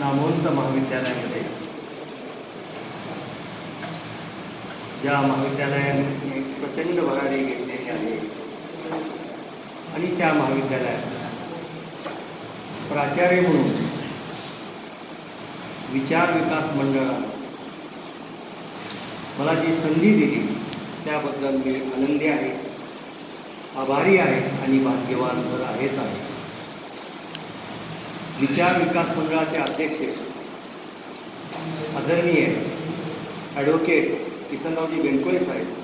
नामवंत महाविद्यालयामध्ये. ज्या महाविद्यालयाने प्रचंड भरारी घेतलेली आहे. आणि त्या महाविद्यालयात प्राचार्य म्हणून विचार विकास मंडळानं मला जी संधी दिली त्याबद्दल मी आनंदी आहे आभारी आहे आणि भाग्यवान तर आहेच आहे. विचार विकास मंडळाचे अध्यक्ष आदरणीय ॲडव्होकेट किसनरावजी बेनकोळे साहेब.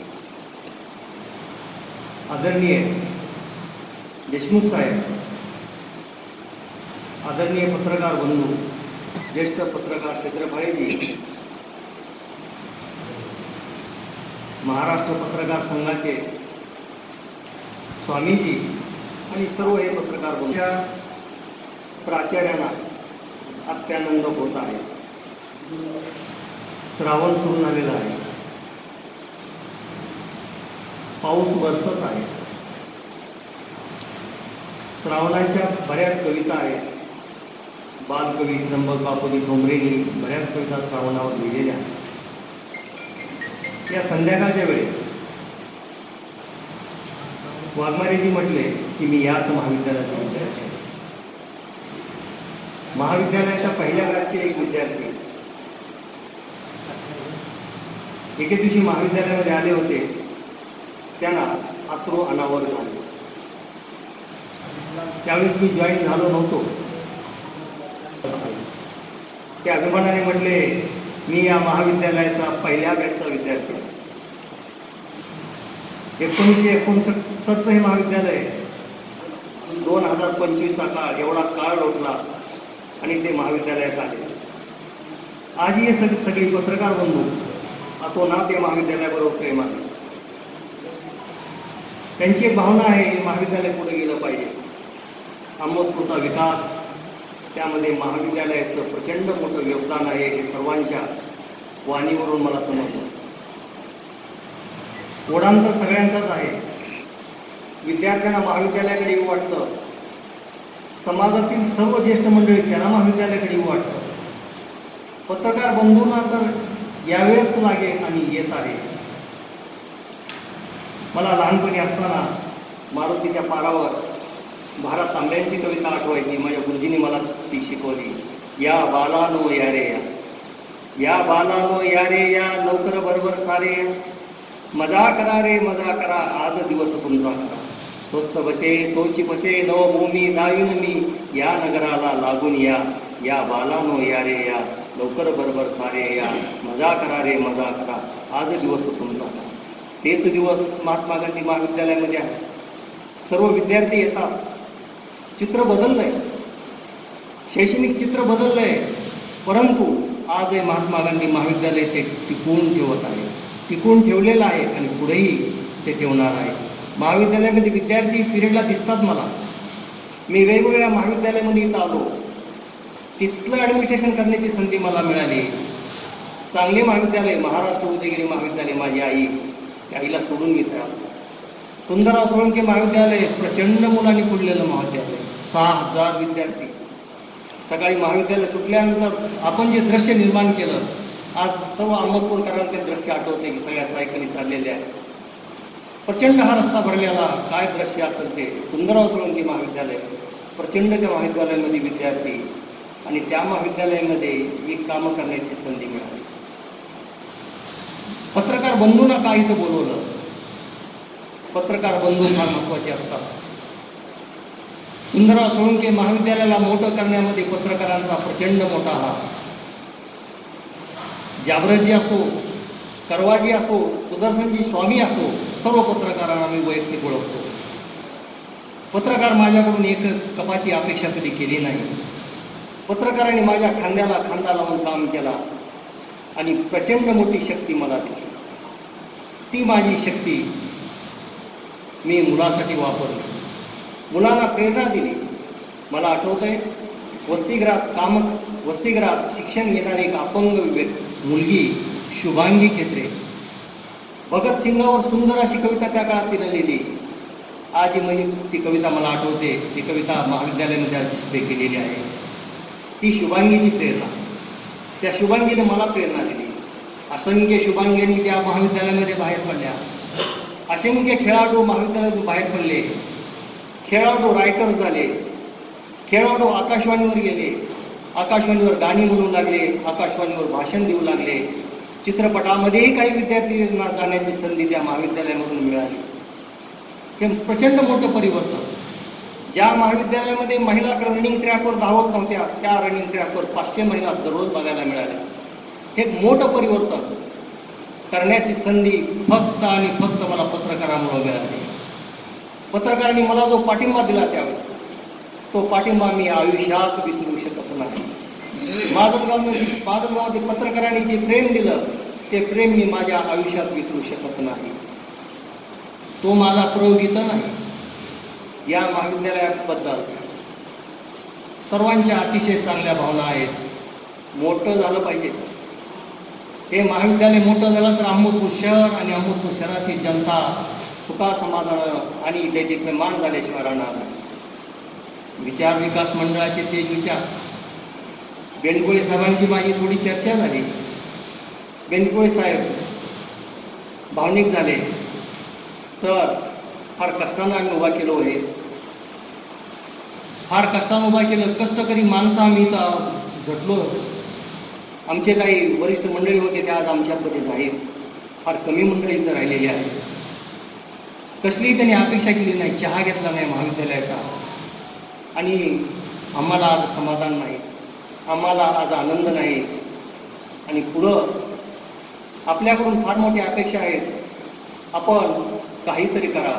आदरणीय देशमुख साहेब. आदरणीय पत्रकार बंधू ज्येष्ठ पत्रकार क्षेत्रफळेजी. महाराष्ट्र पत्रकार संघाचे स्वामीजी आणि सर्व हे पत्रकार बंधू. प्राचार्यांना अत्यानंद होत आहे. श्रावण सुरू झालेला आहे. पाऊस बरसत आहे. श्रावणाच्या बऱ्याच कविता आहेत. बालकवी त्र्यंबक बापुरी ठोंबरेंनी बऱ्याच कविता श्रावणावर लिहिलेल्या आहेत. या संध्याकाळच्या वेळेस वाघमारेजी म्हटले की मी याच महाविद्यालयाचा विद्यार्थी महाविद्यालयाच्या पहिल्या बॅचचे एक विद्यार्थी. एके दिवशी महाविद्यालयामध्ये आले होते. त्यांना अश्रू अनावर झाले. त्यावेळेस मी जॉईन झालो नव्हतो. ते अभिमानाने म्हटले मी या महाविद्यालयाचा पहिल्या बॅचचा विद्यार्थी आहे. एकोणीसशे एकोणसत्तरचं हे महाविद्यालय दोन हजार पंचवीसचा काळ एवढा काळ लोटला. आणि ते महाविद्यालयात आले. आजही हे सगळे सगळी पत्रकार बंधू अतोनात ते महाविद्यालयाबरोबर प्रेम आहे. त्यांची एक भावना आहे की महाविद्यालय पुढे गेलं पाहिजे. अमोदपूरचा विकास त्यामध्ये महाविद्यालयाचं प्रचंड मोठं योगदान आहे हे सर्वांच्या वाणीवरून मला समजलं. ओढांतर सगळ्यांचाच आहे. विद्यार्थ्यांना महाविद्यालयाकडे येऊ वाटतं. समाजातील सर्व ज्येष्ठ मंडळी त्यांना महाविद्यालयाकडे येऊ वाटतं पत्रकार बंधूंना तर यावेच लागे आणि येत आहे. मला लहानपणी असताना मारुतीच्या पारावर भारत तांब्यांची कविता आठवायची माझ्या गुरुजींनी मला ती शिकवली. या बालानो या रे या. या बालानो या रे या लवकर बरोबर सारे या. मजा करा रे मजा करा. आज दिवस तुमचा करा स्वस्त बसे तोची बसे नवभूमी दावीन मी. या नगराला लागून या. या बालानो या रे या. लवकर बरोबर सारे या. मजा करा रे मजा करा. आज दिवस तुमचा. तेच दिवस महात्मा गांधी महाविद्यालयामध्ये आहे. सर्व विद्यार्थी येतात. चित्र बदललंय. शैक्षणिक चित्र बदललंय. परंतु आज हे महात्मा गांधी महाविद्यालय ते टिकवून ठेवत आहे. टिकवून ठेवलेलं आहे आणि पुढेही ते ठेवणार आहे. महाविद्यालयामध्ये विद्यार्थी पिरियडला दिसतात मला. मी वेगवेगळ्या महाविद्यालयामध्ये इथं आलो. तिथलं ॲडमिनिस्ट्रेशन करण्याची संधी मला मिळाली. चांगले महाविद्यालय महाराष्ट्र उदयगिरी महाविद्यालय माझी आई आईला सोडून मी सुंदरराव सोळंके महाविद्यालय प्रचंड मुलांनी फुडलेलं महाविद्यालय. सहा हजार विद्यार्थी. सकाळी महाविद्यालय सुटल्यानंतर आपण जे दृश्य निर्माण केलं आज सर्व अहमदपूरकरांना ते दृश्य आठवते की सगळ्या सायकली चाललेल्या आहेत. प्रचंड हा रस्ता भरलेला काय दृश्य असेल ते सुंदरराव सोळंकी महाविद्यालय प्रचंड त्या महाविद्यालयामध्ये विद्यार्थी आणि त्या महाविद्यालयामध्ये एक कामं करण्याची संधी मिळाली. पत्रकार बंधूंना का इथं बोलवलं? पत्रकार बंधू फार महत्त्वाचे असतात. सुंदरराव सोळंके महाविद्यालयाला मोठं करण्यामध्ये पत्रकारांचा प्रचंड मोठा हा जाबरजी असो करवाजी असो सुदर्शनजी स्वामी असो सर्व पत्रकारांना मी वैयक्तिक ओळखतो. पत्रकार माझ्याकडून एक कपाची अपेक्षा कधी केली नाही. पत्रकारांनी माझ्या खांद्याला खांदा लावून काम केला आणि प्रचंड मोठी शक्ती मला दिली. ती माझी शक्ती मी मुलासाठी वापरली. मुलांना प्रेरणा दिली. मला आठवतंय वसतिगृहात काम वसतिगृहात शिक्षण घेणारी एक अपंग मुलगी शुभांगी खेत्रे भगतसिंगावर सुंदर अशी कविता त्या काळात तिनं लिहिली. आजही म्हणजे ती कविता मला आठवते. ती कविता महाविद्यालयामध्ये आज डिस्प्ले केलेली आहे. ती शुभांगीची प्रेरणा. त्या शुभांगीने मला प्रेरणा दिली. असंख्य शुभांगींनी त्या महाविद्यालयामध्ये बाहेर पडल्या. असंख्य खेळाडू महाविद्यालयातून बाहेर पडले. खेळाडू रायटर झाले. खेळाडू आकाशवाणीवर गेले. आकाशवाणीवर गाणी म्हणू लागले. आकाशवाणीवर भाषण देऊ लागले. चित्रपटामध्येही काही विद्यार्थ्यांना जाण्याची संधी त्या महाविद्यालयामधून मिळाली. हे प्रचंड मोठं परिवर्तन. ज्या महाविद्यालयामध्ये महिला रनिंग ट्रॅकवर धावत नव्हत्या त्या रनिंग ट्रॅकवर पाचशे महिला दररोज बघायला मिळाल्या. हे मोठं परिवर्तन करण्याची संधी फक्त आणि फक्त मला पत्रकारामुळे मिळाली. पत्रकारांनी मला जो पाठिंबा दिला त्यावेळेस तो पाठिंबा मी आयुष्यात विसरू शकत नाही. माजलगावमध्ये माजलगावमध्ये पत्रकारांनी जे प्रेम दिलं ते प्रेम मी माझ्या आयुष्यात विसरू शकत नाही. तो माझा प्रयोगित नाही या महाविद्यालयाबद्दल सर्वांच्या अतिशय चांगल्या भावना आहेत. मोठं झालं पाहिजे. हे महाविद्यालय मोठं झालं तर अहमदपूर शहर आणि अहमदपूर शहरातील जनता सुखा समाधान आणि त्याचे मान झाल्याशिवाय राहणार विचार विकास मंडळाचे ते विचार. बेंडकोळे साहेबांशी माझी थोडी चर्चा झाली. बेंडकोळे साहेब भावनिक झाले. सर फार कष्टानं आम्ही उभा केलो आहे. फार कष्टानं उभा केलं कष्टकरी माणसं आम्ही इथं झटलो आमचे काही वरिष्ठ मंडळी होते ते आज आमच्यामध्ये नाहीत. फार कमी मंडळी इथं राहिलेली आहेत. कसलीही त्यांनी अपेक्षा केली नाही चहा घेतला नाही महाविद्यालयाचा. आणि आम्हाला आज समाधान नाही. आम्हाला आज आनंद नाही. आणि पुढं आपल्याकडून फार मोठ्या अपेक्षा आहेत आपण काहीतरी करा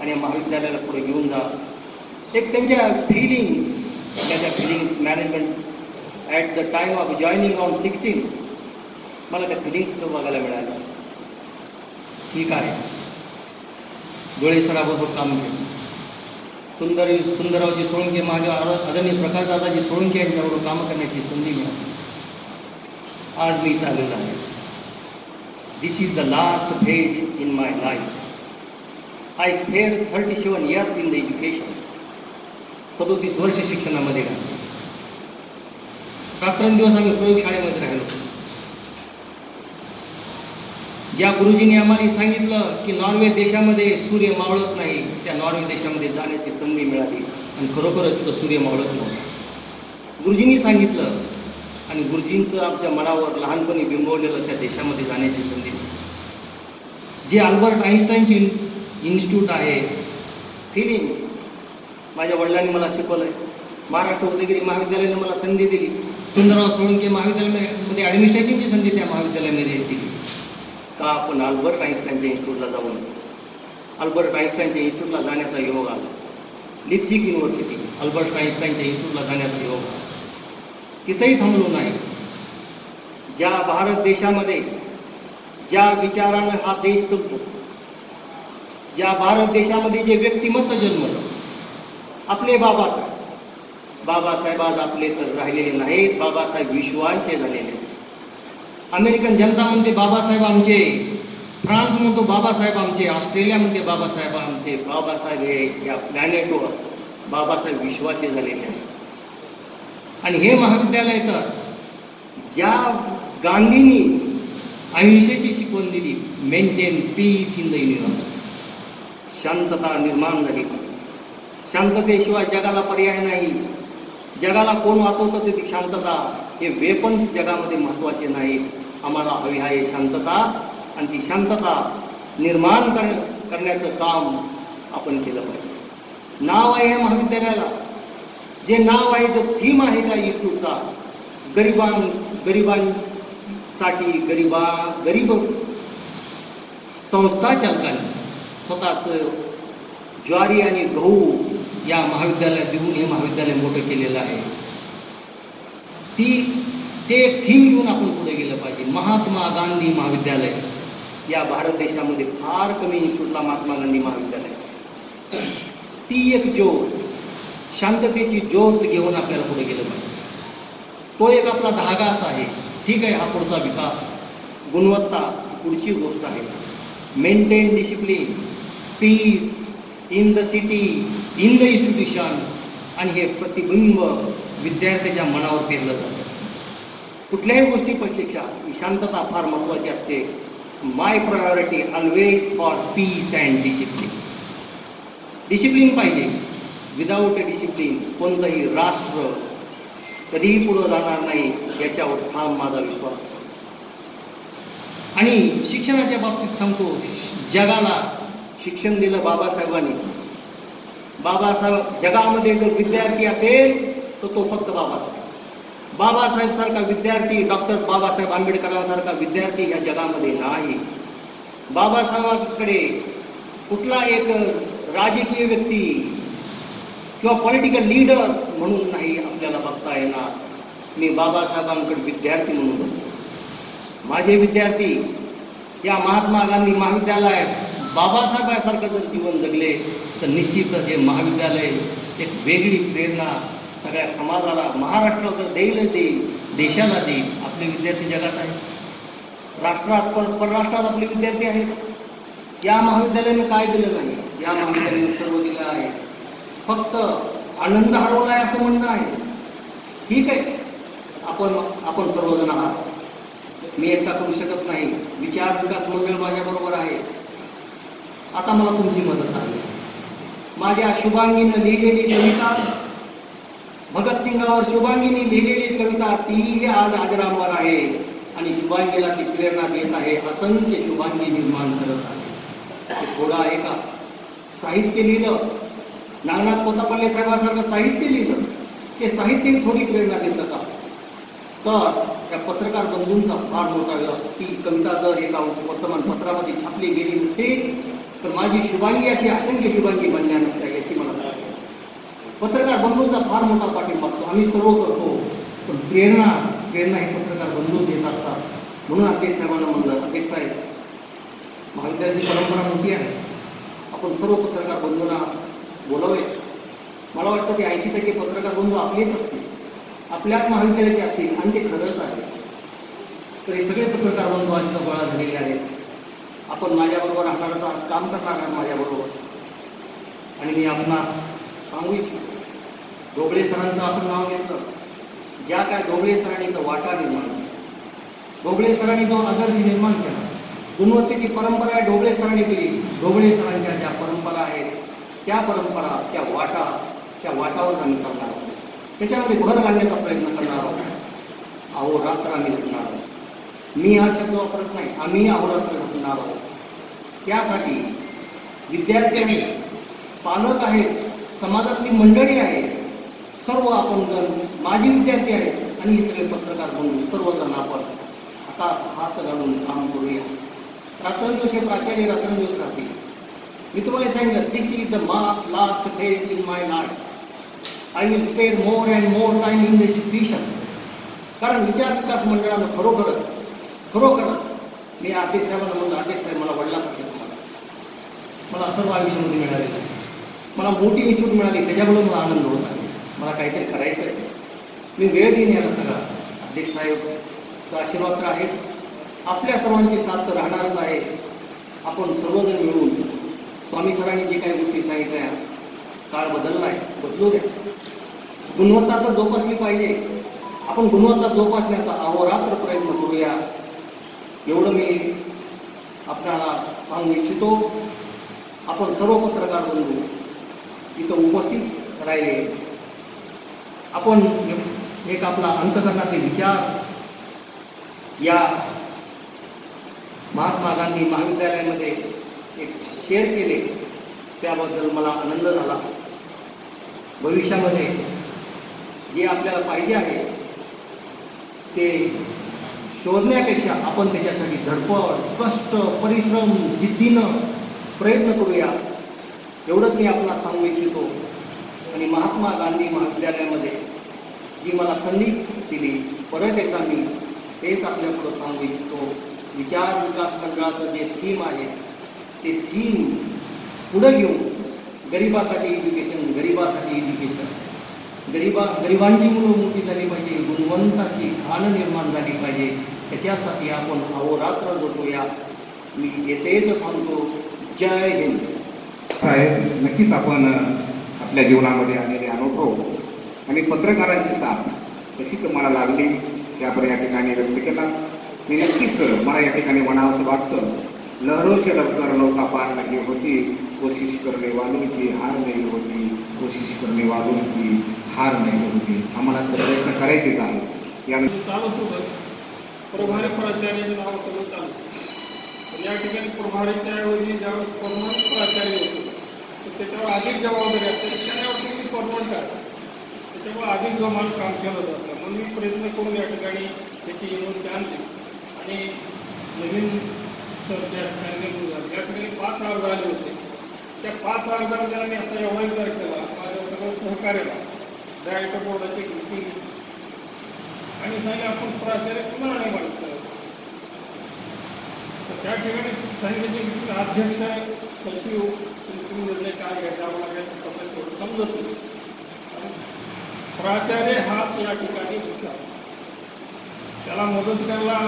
आणि महाविद्यालयाला पुढे घेऊन जा. एक त्यांच्या फिलिंग्स त्याच्या feelings management at the time of joining on sixteen मला त्या फिलिंग्स बघायला मिळाल्या ठीक आहे. डोळे सराबरोबर काम केलं सुंदर सुंदररावजी सोळंके माझ्या आदरणीय प्रकाशदादाजी सोळंके यांच्याबरोबर काम करण्याची संधी मिळाली. आज मी इथं आलेलो आहे. This is the last phase in my life I spare thirty seven years in the education सदोतीस वर्ष शिक्षणामध्ये राहिलो. रात्रंदिवस आम्ही प्रयोगशाळेमध्ये राहिलो. ज्या गुरुजींनी आम्हाला सांगितलं की नॉर्वे देशामध्ये सूर्य मावळत नाही त्या नॉर्वे देशामध्ये जाण्याची संधी मिळाली आणि खरोखरच तो सूर्य मावळत नव्हता. गुरुजींनी सांगितलं आणि गुरुजींचं आमच्या मनावर लहानपणी बिंबवलेलं त्या देशामध्ये जाण्याची संधी जे अल्बर्ट आईन्स्टाईनची इन्स्टिट्यूट आहे फिलिंग्स माझ्या वडिलांनी मला शिकवलं आहे महाराष्ट्र उदयगिरी महाविद्यालयाने मला संधी दिली. सुंदरराव सोळंके महाविद्यालयामध्ये ॲडमिनिस्ट्रेशनची संधी त्या महाविद्यालयामध्ये दिली. का आपण अल्बर्ट आईन्स्टाईनच्या इन्स्टिट्यूटला जाऊन अल्बर्ट आईन्स्टाईनच्या इन्स्टिट्यूटला जाण्याचा योग आला. लिप्झिक युनिव्हर्सिटी अल्बर्ट आईन्स्टाईनच्या इन्स्टिट्यूटला जाण्याचा योग आला. तिथंही थांबलो नाही. ज्या भारत देशामध्ये ज्या विचारानं हा देश चालतो ज्या भारत देशामध्ये जे व्यक्तिमत्व जन्मलं आपले बाबासाहेब. बाबासाहेब आज आपले तर राहिलेले नाहीत बाबासाहेब विश्वांचे झालेले आहेत. अमेरिकन जनता म्हणते बाबासाहेब आमचे. फ्रान्स म्हणतो बाबासाहेब आमचे. ऑस्ट्रेलिया म्हणते बाबासाहेब आमचे. बाबासाहेब हे या प्लॅनेटवर बाबासाहेब विश्वासी झालेले आहेत. आणि हे महाविद्यालय तर ज्या गांधींनी अहिंसेची शिकवण दिली maintain peace in the universe शांतता निर्माण झाली. शांततेशिवाय जगाला पर्याय नाही. जगाला कोण वाचवतं ते ती शांतता हे वेपन्स जगामध्ये महत्त्वाचे नाहीत आम्हाला हवी आहे शांतता आणि ती शांतता निर्माण कर करण्याचं काम आपण केलं पाहिजे. नाव आहे या महाविद्यालयाला. जे नाव आहे जो थीम आहे त्या इन्स्टिट्यूटचा गरिबां गरिबांसाठी गरिबा गरीब संस्था चालकांनी स्वतःचं ज्वारी आणि गहू या महाविद्यालयात देऊन हे महाविद्यालय मोठं केलेलं आहे. ती ते एक थीम घेऊन आपण पुढे गेलं पाहिजे. महात्मा गांधी महाविद्यालय. या भारत देशामध्ये फार कमी इन्स्टिट्यूटला महात्मा गांधी महाविद्यालय ती एक ज्योत शांततेची ज्योत घेऊन आपल्याला पुढे गेलं पाहिजे. तो एक आपला धागाच आहे. ठीक आहे हा पुढचा विकास. गुणवत्ता पुढची गोष्ट आहे. Maintain discipline peace in the city in the institution आणि हे प्रतिबिंब विद्यार्थ्याच्या मनावर पेरलं जातं. कुठल्याही गोष्टीपेक्षा शांतता फार महत्त्वाची असते. My priority always for peace and discipline discipline पाहिजे. विदाऊट डिसिप्लिन कोणतंही राष्ट्र कधीही पुढं जाणार नाही याच्यावर ठाम माझा विश्वास. आहे. आणि शिक्षणाच्या बाबतीत सांगतो जगाला शिक्षण दिलं बाबासाहेबांनी बाबासाहेब जगामध्ये जर विद्यार्थी असेल, तर तो फक्त बाबासाहेब. बाबासाहेब सारखा विद्यार्थी, डॉक्टर बाबासाहेब आंबेडकरांसारखा विद्यार्थी हा या नाही. बाबासाहेबांकडे कुठला एक राजकीय व्यक्ती किंवा पॉलिटिकल लीडर्स म्हणून नाही आपल्याला बघता मी बाबासाहेबांकडे विद्यार्थी म्हणून माझे विद्यार्थी या महात्मा गांधी महाविद्यालयात बाबासाहेबांसारखं जर जीवन जगले तर निश्चितच हे महाविद्यालय एक वेगळी प्रेरणा सगळ्या समाजाला महाराष्ट्राला तर देईलच देईल देशाला देईल. आपले विद्यार्थी जगात आहेत. राष्ट्रात पर परराष्ट्रात आपले विद्यार्थी आहेत. या महाविद्यालयाने काय दिलं नाही? या महाविद्यालयाने सर्व दिलं आहे. फक्त आनंद हरवला आहे असं म्हणणं आहे. ठीक आहे. आपण आपण सर्वजण आहात. मी एकटा करू शकत नाही. विचार विकास मंडळ माझ्याबरोबर आहे. आता मला तुमची मदत हवी माझ्या शुभांगीनं लिहिलेली कविता भगतसिंगावर शुभांगीने लिहिलेली कविता तीही आज आजरामवर आहे आणि शुभांगीला ती प्रेरणा देत आहे असंख्य शुभांगी निर्माण करत आहे. ते थोडं आहे का? साहित्य लिहिलं. नागनाथ कोतापल्ले साहेबांसारखं साहित्य लिहिलं. ते साहित्य थोडी प्रेरणा देतं का? तर त्या पत्रकार बंधूंचा फार मोठा ती कविता जर एका वर्तमानपत्रामध्ये छापली गेली नसते तर माझी शुभांगी अशी असंख्य शुभांगी बनल्या नसत्या याची मला पत्रकार बंधूंचा फार मोठा पाठिंबा असतो. आम्ही सर्व करतो पण प्रेरणा प्रेरणा हे पत्रकार बंधू देत असतात. म्हणून अध्यक्ष साहेबांना म्हणलं अध्यक्ष साहेब महाविद्यालयाची परंपरा मोठी आहे. आपण सर्व पत्रकार बंधूंना बोलावे मला वाटतं की ऐंशी टक्के पत्रकार बंधू आपलेच असतील. आपल्याच महाविद्यालयाचे असतील आणि ते खरंच आहे तर हे सगळे पत्रकार बंधू आज बळा गोळा झालेले आहेत. आपण माझ्याबरोबर राहणारच काम करणार आहात माझ्याबरोबर. आणि मी आपणास सांगू इच्छितो. ढोबळे सरांचं आपण नाव घेतलं. ज्या काय ढोबळे सरांनी तर वाटा निर्माण केला. ढोबळे सरांनी जो आदर्श निर्माण केला. गुणवत्तेची परंपरा आहे ढोबळे सरांनी केली. ढोबळे सरांच्या ज्या परंपरा आहेत त्या परंपरा त्या वाटा त्या वाटावर आम्ही चालणार आहोत. त्याच्यामध्ये भर घालण्याचा प्रयत्न करणार आहोत. अहोरात्र आम्ही झटणार आहोत. मी हा शब्द वापरत नाही. आम्ही अहोरात्र झटणार आहोत. त्यासाठी विद्यार्थी आहेत पालक आहेत समाजातली मंडळी आहे सर्व आपण जर माजी विद्यार्थी आहेत आणि हे सगळे पत्रकार बंधू सर्वजण आपण आता हात घालून काम करूया. रात्रंदिवस हे प्राचार्य रात्रंदिवस राहतील. मी तुम्हाला सांगितलं this is the mass last phase in my life I will spend more and more time in this vision कारण विचार विकास मंडळानं खरोखरच खरोखर मी अध्यक्ष साहेबांना म्हणलं अध्यक्ष साहेब मला वडिलासारखे तुम्हाला. मला सर्व आयुष्यामध्ये मिळालेलं आहे मला मोठी इन्स्टिट्यूट मिळाली त्याच्यामुळे मला आनंद होत आहे. मला काहीतरी करायचं आहे. मी वेळ देईन याला सगळा. अध्यक्ष साहेबचा आशीर्वाद तर आहेच. आपल्या सर्वांची साथ तर राहणारच आहे. आपण सर्वजण मिळून स्वामी सरांनी जे काही गोष्टी सांगितल्या काळ बदलला आहे बदलू द्या. गुणवत्ता तर जोपासली पाहिजे. आपण गुणवत्ता जोपासण्याचा अहोरात्र प्रयत्न करूया. एवढं मी आपल्याला सांगू इच्छितो. आपण सर्व पत्रकार बंधू इथं उपस्थित राहिले. आपण एक आपला अंतकरणाचे विचार या महात्मा गांधी महाविद्यालयामध्ये एक शेअर केले. त्याबद्दल मला आनंद झाला. भविष्यामध्ये जे आपल्याला पाहिजे आहे ते शोधण्यापेक्षा आपण त्याच्यासाठी धडपड कष्ट परिश्रम जिद्दीनं प्रयत्न करूया. एवढंच मी आपल्याला सांगू इच्छितो. आणि महात्मा गांधी महाविद्यालयामध्ये जी मला संधी दिली परत एकदा मी तेच आपल्यापुढं सांगू इच्छितो. विचार विकास मंडळाचं जे थीम आहे ते थीम पुढं घेऊन गरिबासाठी एज्युकेशन गरिबासाठी एज्युकेशन गरिबा गरिबांची मुलं मोठी झाली पाहिजे गुणवंताची खाण निर्माण झाली पाहिजे. त्याच्यासाठी आपण अहोरात्र झोपूया. मी येथेच थांबतो जय हिंद. आहे नक्कीच आपण आपल्या जीवनामध्ये आलेले अनुभव आणि पत्रकारांची साथ कशी तुम्हाला लागली हे आपण या ठिकाणी व्यक्त केला. मी नक्कीच मला या ठिकाणी म्हणावंसं वाटतं लहरो से डबकर नौका पार नाही होती कोशिश करणे वालों की हार नाही होती कोशिश करणे वालों की हार नाही होती. आम्हाला तर प्रयत्न करायचेच आहे यानंतर चालत होतं. प्रभारी प्राचार्य नाव सगळं चालू या ठिकाणी प्रभारीच्या ऐवजी ज्यावेळेस परमनंट प्राचार्य होतो तर त्याच्यावर अधिक जबाबदारी असते. त्यावेळी मी परमनंट आहे. त्याच्यामुळे अधिक जोमानं काम केलं जातं. म्हणून मी प्रयत्न करून या ठिकाणी त्याची युनिव्हर्सिटी आणली आणि नवीन सर त्या ठिकाणी नेमणूक झाले या ठिकाणी पाच अर्ज आले होते त्या पाच अर्जांना मी असा एवढा विचार केला माझ्या सगळं सहकार्याला डायरेक्टर बोर्डाची मीटिंग दिवसाने आपण प्राचार्य पुन्हा नाही माणसं तर त्या ठिकाणी सांगितले म्हणजे की अध्यक्ष सचिव तुम्ही म्हणजे निर्णय काय घ्यायचा आम्हाला काही समजत नाही. प्राचार्य हाच या ठिकाणी मुख्य त्याला मदत करायला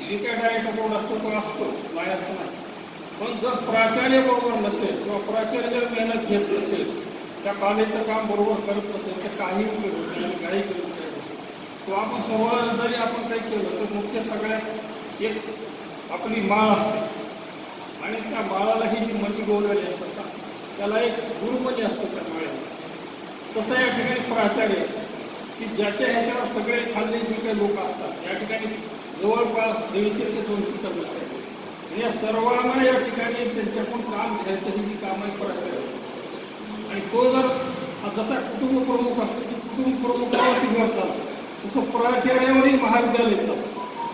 जे काय डायरेक्टर बोर्ड असतो तो असतो नाही असं नाही. पण जर प्राचार्य बरोबर नसेल किंवा प्राचार्य जर मेहनत घेत नसेल त्या कॉलेजचं काम बरोबर करत नसेल तर काही उपयोग होत नाही काही किंवा तो आपण सर्व जरी आपण काही केलं तर मुख्य सगळ्यात एक आपली माळ असते. आणि त्या माळाला ही जी मणी गोवलेली असतात त्याला एक गुरुमणी असतो त्या माळ्याला तसं या ठिकाणी प्राचार्य की ज्याच्या ह्याच्यावर सगळे खाल्ले जे काही लोक असतात या ठिकाणी जवळपास दीडशे ते दोनशे कर्मचारी आहेत. आणि या सर्वांना या ठिकाणी त्यांच्याकडून काम घ्यायचं ही जी काम आहे प्राचार्य आणि तो जर हा जसा कुटुंब प्रमुख असतो की कुटुंब प्रमुखावरती भर चालतो. तसं प्राचार्यावरही महाविद्यालय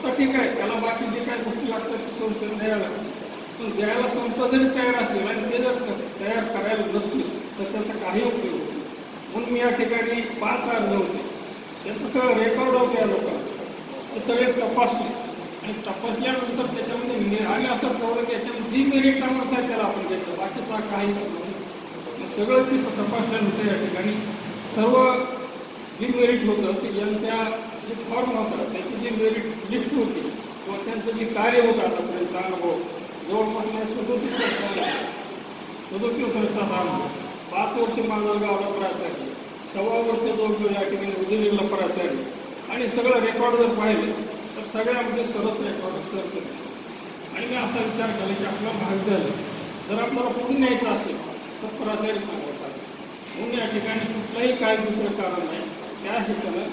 तर ठीक आहे त्याला बाकी जे काही गोष्टी लागतात ते संशोधन द्यायला लागतात पण द्यायला संस्था जरी तयार असेल आणि ते जर तयार करायला नसतील तर त्याचा काही उपयोग होतो नाही. म्हणून मी या ठिकाणी पाच अर्ज होते. त्यांचं सगळं रेकॉर्ड होतं या लोकांना ते सगळे तपासले. आणि तपासल्यानंतर त्याच्यामध्ये मे- असं ठरवलं की याच्यामध्ये जी मेरिट कामाचं आहे त्याला आपण घ्यायचं बाकीचा काही नाही. सगळं ते तपासल्यानंतर या ठिकाणी सर्व जी मेरिट होतं की ज्यांच्या जे फॉर्म होता त्याची जी मेरिट लिस्ट होती किंवा त्यांचं जे कार्य होतं आतापर्यंत अनुभव जवळपास सदोतीस वर्ष सदोतीस वर्षाचा अनुभव. पाच वर्ष माझा गावला प्राचार्य सव्वा वर्ष जवळजवळ या ठिकाणी उदयगिरीला प्राचार्य आणि सगळं रेकॉर्ड जर पाहिले तर सगळ्यामध्ये सरस रेकॉर्ड सर आणि मी असा विचार केला की आपलं महाविद्यालय जर आपल्याला पुढून न्यायचं असेल तर प्राचार्य चांगला चालेल म्हणून या ठिकाणी कुठलंही काय दुसरं कारण नाही. त्या हेतूनं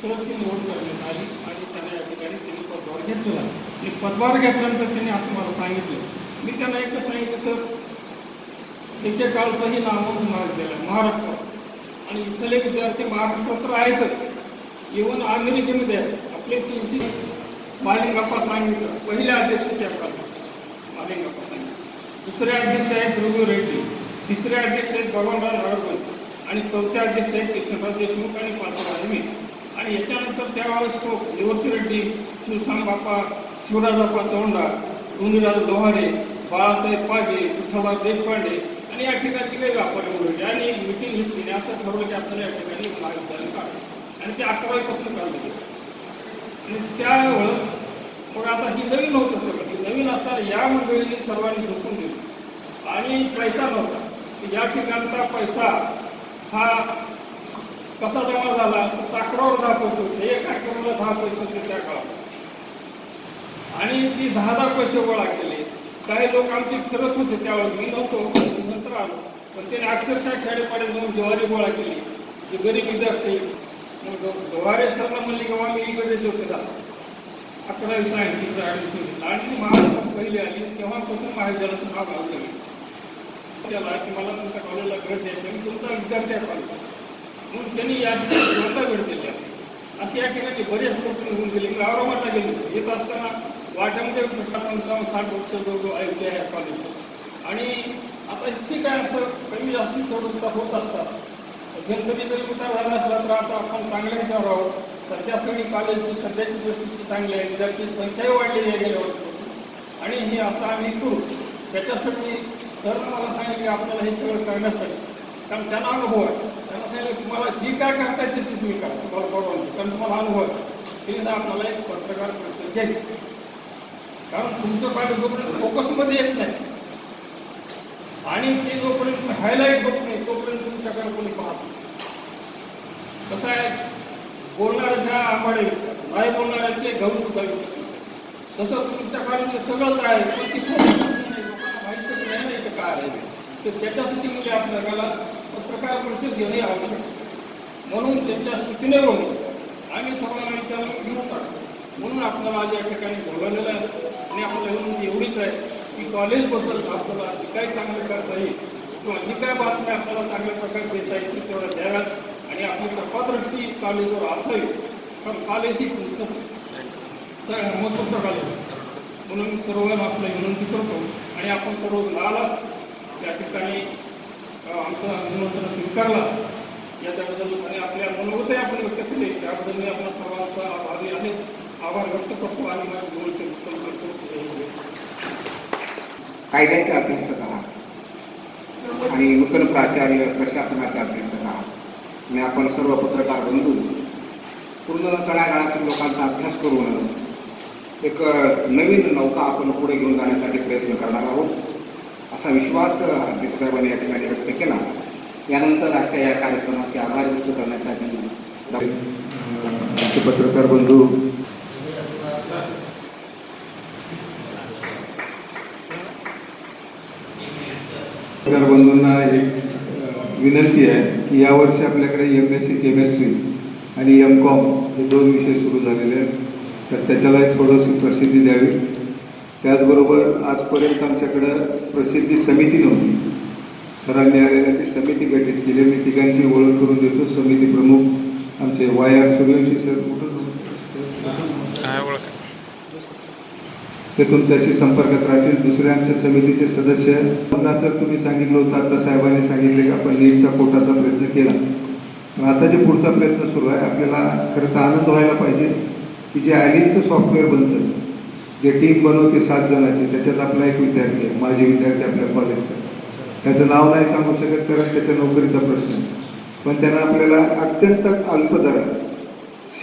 सरची निवड करण्यात आली आणि त्यांना या ठिकाणी त्यांनी पदभार घेतलेला आणि पदभार घेतल्यानंतर त्यांनी असं मला सांगितलं. मी त्यांना एकच सांगितलं सर एकेकाळचंही मार्ग महाविद्यालय महाराष्ट्र आणि इथले विद्यार्थी महाराष्ट्रात तर आहेतच. इवन अमेरिकेमध्ये आहेत आपले तीनशे मालिंगाप्पा सांगितलं. पहिल्या अध्यक्ष त्या काळात मालिंगाप्पा सांगितलं. दुसरे अध्यक्ष आहेत रघु रेड्डी. तिसरे अध्यक्ष आहेत भगवानराव नाडकर आणि चौथे अध्यक्ष आहेत किशनराव देशमुख आणि पाचवा आहे मी. आणि याच्यानंतर त्यावेळेस तो निवृत्ती रेड्डी शिवसांग बाप्पा शिवराज बाप्पा चौंडा धोनीराज लोहारे बाळासाहेब पागे विठ्ठलराव देशपांडे आणि या ठिकाणी काही व्यापारी मंडळी आणि एक मिटिंग घेतली. आणि असं ठरवलं की आपल्याला या ठिकाणी महाविद्यालय काढलं आणि ते अकरावीपासून काढलं गेलं आणि त्यावेळेस मग आता ही नवीन होतं सगळं. ही नवीन असताना या मंडळींनी सर्वांनी झोपून दिली. आणि पैसा नव्हता. की या ठिकाणचा पैसा हा कसा जमा झाला? तर साखरावर दहा पैसे होते. एक आठवड्याला दहा पैसे होते त्या काळात. आणि ती दहा दहा पैसे गोळा केले. काही लोक आमची फिरत होते त्यावेळेस. मी नव्हतो नंतर आलो. पण त्याने अक्षरशः खेडेपाडे जाऊन ज्वारी गोळा केली. जे गरीब विद्यार्थी. मग गवारे सरला म्हणले की मी इकडे होते झाला अकरावी सायन्स इकडे घेतलं आणि ती महाराष्ट्रात पहिली आली. तेव्हापासून महाविद्यालयाचं नाव घालून गेलं त्याला की मला तुमच्या कॉलेजला भेट द्यायची मी तुमचा विद्यार्थी आहे कॉलेज म्हणून त्यांनी या ठिकाणी स्वतः भेट दिली आहे. असे या ठिकाणी बरेच लोक निघून गेले. मी औरंगाबादला गेलो येत असताना वाट्यामध्ये पंचावन्न साठ वर्ष जवळ आयुष्य आहे कॉलेजचं. आणि आता इतकी काय असं कमी जास्त थोडं होत असतात. गणपती जरी उतार झाला असला तर आता आपण चांगल्या विचार आहोत. सध्या सगळी कॉलेजची सध्याची परिस्थिती चांगली आहे. विद्यार्थी संख्याही वाढलेली आहे गेल्या वर्षापासून. आणि हे असं आम्ही करू. त्याच्यासाठी तर मला सांगितलं की आपल्याला हे सगळं करण्यासाठी. कारण त्यांना अनुभव आहे. त्यांना सांगितलं तुम्हाला जी काय करता येते ती तुम्ही करा. तुम्हाला परवानगी कारण तुम्हाला अनुभव आहे. ते आपल्याला एक पत्रकार परिषद घ्यायची. कारण तुमचं पाहिजे जोपर्यंत फोकसमध्ये येत नाही आणि ते जोपर्यंत हायलाईट होत नाही तोपर्यंत तुमच्याकडे कोणी पाहत कसं आहे? बोलणाऱ्याच्या आंबाडे नाही बोलणाऱ्याचे गहू सुद्धा तसं तुमच्या कॉलेजचं सगळंच आहे पण ती काय तर त्याच्यासाठी म्हणजे आपल्याला पत्रकार परिषद घेणे आवश्यक म्हणून त्यांच्या सूचनेवरून बघून आम्ही सर्वांना विचार घेऊन टाकतो म्हणून आपल्याला आज या ठिकाणी बोलवलेलं आहे. आणि आपल्याला म्हणजे एवढीच आहे की कॉलेजबद्दल आपल्याला जे काही चांगलं करता येईल किंवा जी काय बातम्या आपल्याला चांगल्या प्रकारे देता येतील तेवढ्या द्याव्यात आणि आपली तपादृष्टी कॉलेजवर असावी कारण कॉलेज ही तुमचं सर महत्त्वाचं कॉलेज म्हणून मी सर्वांना आपल्या विनंती करतो आणि आपण सर्व लाला त्या ठिकाणी अ, आमचं निमंत्रण स्वीकारला. याच्याबद्दल आणि आपल्या मनोगतही आपण व्यक्त केले. त्याबद्दल मी आपल्या सर्वांचा आभारी आहे. आभार व्यक्त करतो आणि माझ्या दोन कायद्याचे अभ्यासक आहात. आणि नूतन प्राचार्य प्रशासनाचे अभ्यासक आहात. आणि आपण सर्व पत्रकार बंधू पूर्ण तळागाळातील लोकांचा अभ्यास करून एक नवीन नौका आपण पुढे घेऊन जाण्यासाठी प्रयत्न करणार आहोत. असा विश्वास अध्यक्ष साहेबांनी या ठिकाणी व्यक्त केला. यानंतर आजच्या या कार्यक्रमाचे आभार व्यक्त करण्यासाठी पत्रकार बंधू पत्रकार बंधूंना एक विनंती आहे की यावर्षी आपल्याकडे एम एस सी केमिस्ट्री आणि एम कॉम हे दोन विषय सुरू झालेले आहेत. तर त्याच्यालाही थोडीशी प्रसिद्धी द्यावी. त्याचबरोबर आजपर्यंत आमच्याकडं प्रसिद्धी समिती नव्हती. सरांनी आलेल्या ती समिती गठीत केली. मी तिघांची ओळख करून देतो. समिती प्रमुख आमचे वाय आर सूर्यवंशी सर. कुठं ते तुमच्याशी संपर्कात राहतील. दुसरे आमच्या समितीचे सदस्य. पुन्हा सर तुम्ही सांगितलं होतं. आता साहेबांनी सांगितले की आपण नीटचा कोटाचा प्रयत्न केला. पण आता जे पुढचा प्रयत्न सुरू आहे आपल्याला खरं तर आनंद व्हायला पाहिजे की जे ॲलिनचं सॉफ्टवेअर बनतं जे टीम बनवते सात जणांची त्याच्यात आपला एक विद्यार्थी आहे माझे विद्यार्थी आपल्या कॉलेजचा त्याचं नाव नाही सांगू शकत कारण त्याच्या नोकरीचा प्रश्न पण त्यांना आपल्याला अत्यंत अल्प दरात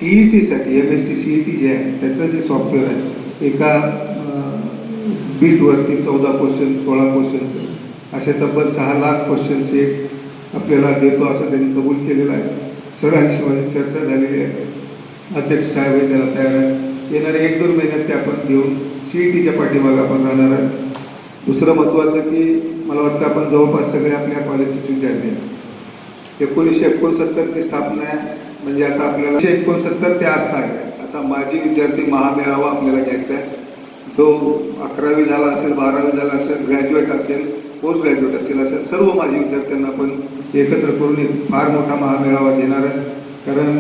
ई टीसाठी M S T C E T जे आहे त्याचं जे सॉफ्टवेअर आहे एका बीटवरती चौदा क्वेश्चन सोळा क्वेश्चनचं असे तब्बल सहा लाख क्वेश्चन्स एक आपल्याला देतो असं त्यांनी कबूल केलेलं आहे. सरांशी माझी चर्चा झालेली आहे. अध्यक्ष साहेब त्याला तयार आहे येणारे एक दोन महिन्यात ते आपण घेऊन सी ई टीच्या पाठीमागं आपण राहणार आहे दुसरं महत्त्वाचं की मला वाटतं आपण जवळपास सगळे आपल्या कॉलेजचे विद्यार्थी आहेत एकोणीसशे एकोणसत्तरची स्थापना आहे. म्हणजे आता आपल्याला एकशे एकोणसत्तर ते आज आहे असा माजी विद्यार्थी महामेळावा आपल्याला घ्यायचा आहे. जो अकरावी झाला असेल बारावी झाला असेल ग्रॅज्युएट असेल पोस्ट ग्रॅज्युएट असेल अशा सर्व माजी विद्यार्थ्यांना आपण एकत्र करून एक फार मोठा महामेळावा देणार आहे कारण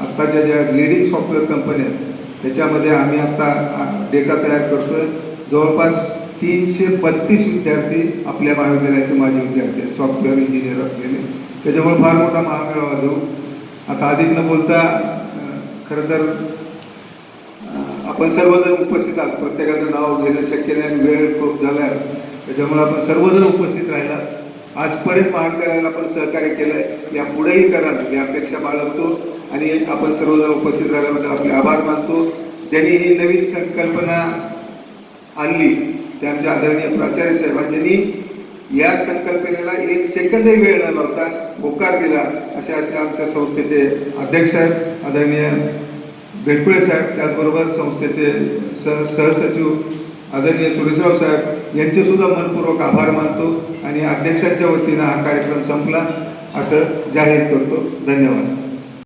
आत्ताच्या ज्या लिडिंग सॉफ्टवेअर कंपन्या आहेत त्याच्यामध्ये आम्ही आत्ता डेटा तयार करतोय. जवळपास तीनशे बत्तीस विद्यार्थी आपल्या महाविद्यालयाचे माजी विद्यार्थी आहेत. सॉफ्टवेअर इंजिनियर असलेले. त्याच्यामुळे फार मोठा महामेळावा देऊ आता अधिक न बोलता खरं तर आपण सर्वजण उपस्थित आहात. प्रत्येकाचं नाव घेणं शक्य नाही. वेळ खूप झाला आहे त्याच्यामुळे आपण सर्वजण उपस्थित राहिला आजपर्यंत महाविद्यालयाला आपण सहकार्य केलं आहे या पुढेही कराल. ही अपेक्षा बाळगतो. आणि आपण सर्वजण उपस्थित राहिल्याबद्दल आपले आभार मानतो. ज्यांनी ही नवीन संकल्पना आणली ते आमच्या आदरणीय प्राचार्य साहेबांनी ज्यांनी या संकल्पनेला एक सेकंदही वेळ न लावता होकार दिला असे असले आमच्या संस्थेचे अध्यक्ष साहेब आदरणीय भेटकुळे साहेब त्याचबरोबर संस्थेचे सह सहसचिव आदरणीय सुरेशराव साहेब यांचे सुद्धा मनपूर्वक आभार मानतो आणि अध्यक्षांच्या वतीनं हा कार्यक्रम संपला असं जाहीर करतो. धन्यवाद.